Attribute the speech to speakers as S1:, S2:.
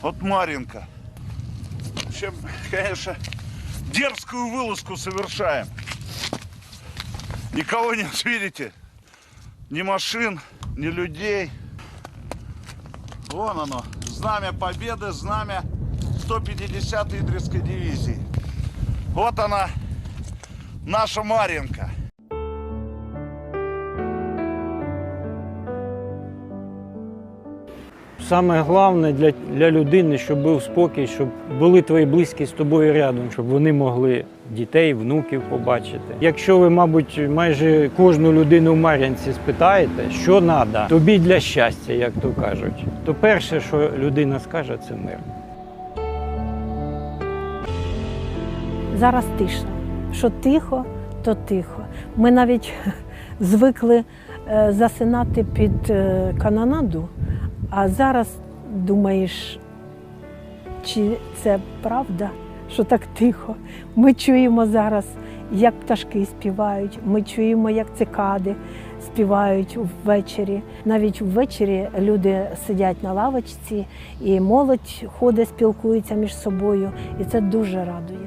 S1: Вот Маринка. В общем, конечно, дерзкую вылазку совершаем. Никого нет, видите? Ни машин, ни людей. Вон оно, знамя победы, знамя 150-й Идрисской дивизии. Вот она, наша Маринка.
S2: Саме головне для, для людини, щоб був спокій, щоб були твої близькі з тобою рядом, щоб вони могли дітей, внуків побачити. Якщо ви, мабуть, майже кожну людину в Мар'янці спитаєте, що треба тобі для щастя, як то кажуть, то перше, що людина скаже, це мир.
S3: Зараз тиша. Що тихо, то тихо. Ми навіть звикли е, засинати під е, канонаду, а зараз думаєш, чи це правда, що так тихо. Ми чуємо зараз, як пташки співають, ми чуємо, як цикади співають ввечері. Навіть ввечері люди сидять на лавочці, і молодь ходить, спілкується між собою, і це дуже радує.